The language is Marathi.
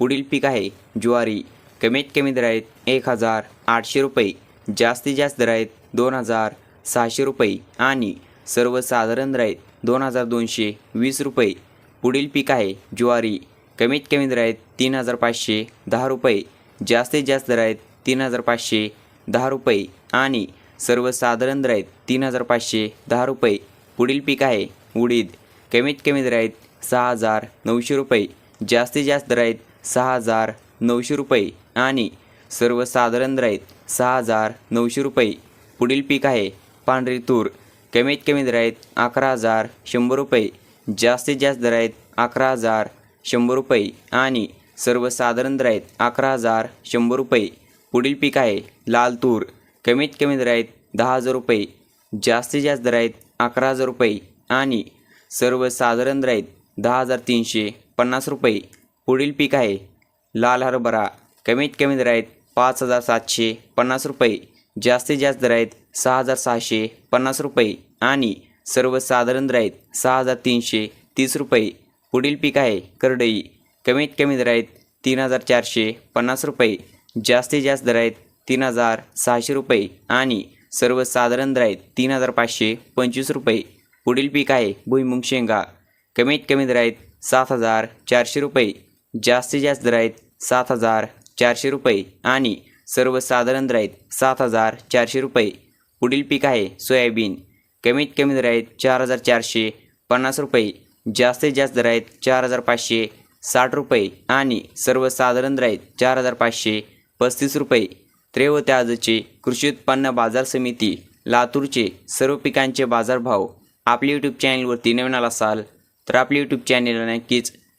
पुढील पीक आहे. ज्वारी कमीत कमी दर आहेत एक हजार आठशे रुपये जास्तीत जास्त दर आहेत दोन हजार सहाशे रुपये आणि सर्वसाधारण दर आहेत दोन हजार दोनशे वीस रुपये. पुढील पीक आहे. ज्वारी कमीत कमी दर आहेत तीन हजार पाचशे दहा रुपये जास्तीत जास्त दर आहेत तीन हजार पाचशे दहा रुपये आणि सर्वसाधारण दर आहेत तीन हजार पाचशे दहा रुपये. पुढील पीक आहे. उडीद कमीत कमी दर आहेत सहा हजार नऊशे रुपये जास्तीत जास्त दर आहेत सहा हजार नऊशे रुपये. आणि सर्वसाधारण दर सहा हजार नऊशे रुपये. पुढील पीक आहे पांढरी तूर. कमीत कमी दर आहेत अकरा हजार शंभर रुपये. जास्तीत जास्त दर आहेत अकरा हजार शंभर रुपये. आणि सर्वसाधारण दर आहेत अकरा हजार शंभर रुपये. पुढील पीक आहे लाल तूर. कमीत कमी दर आहेत दहा हजार रुपये. जास्तीत जास्त दर आहेत अकरा हजार रुपये. आणि सर्वसाधारण दर आहेत दहा हजार तीनशे पन्नास रुपये. पुढील पीक आहे. लाल हरभरा. कमीत कमी दर आहेत पाच हजार सातशे पन्नास रुपये. जास्तीत जास्त दर आहेत सहा हजार सहाशे पन्नास रुपये. आणि सर्वसाधारण दर आहेत सहा हजार तीनशे तीस रुपये. पुढील पीक आहे करडई. कमीत कमी दर आहेत तीन हजार चारशे पन्नास रुपये. जास्तीत जास्त दर आहेत तीन हजार सहाशे रुपये. आणि सर्वसाधारण दर आहेत तीन हजार पाचशे पंचवीस रुपये. पुढील पीक आहे भुईमुंग शेंगा. कमीत कमी दर आहेत सात हजार चारशे रुपये. जास्तीत जास्त दर आहेत सात हजार चारशे रुपये आणि सर्वसाधारण दर आहेत सात हजार चारशे रुपये. पुढील पीक आहे सोयाबीन. कमीत कमी दर आहेत चार हजार चारशे पन्नास रुपये. जास्तीत जास्त दर आहेत चार हजार पाचशे साठ रुपये आणि सर्वसाधारण दर आहेत चार हजार पाचशे पस्तीस रुपये. त्रेवते आजचे कृषी उत्पन्न बाजार समिती लातूरचे सर्व पिकांचे बाजारभाव. आपल्या यूट्यूब चॅनलवरती नवीन आला असाल तर आपल्या यूट्यूब चॅनलला नक्कीच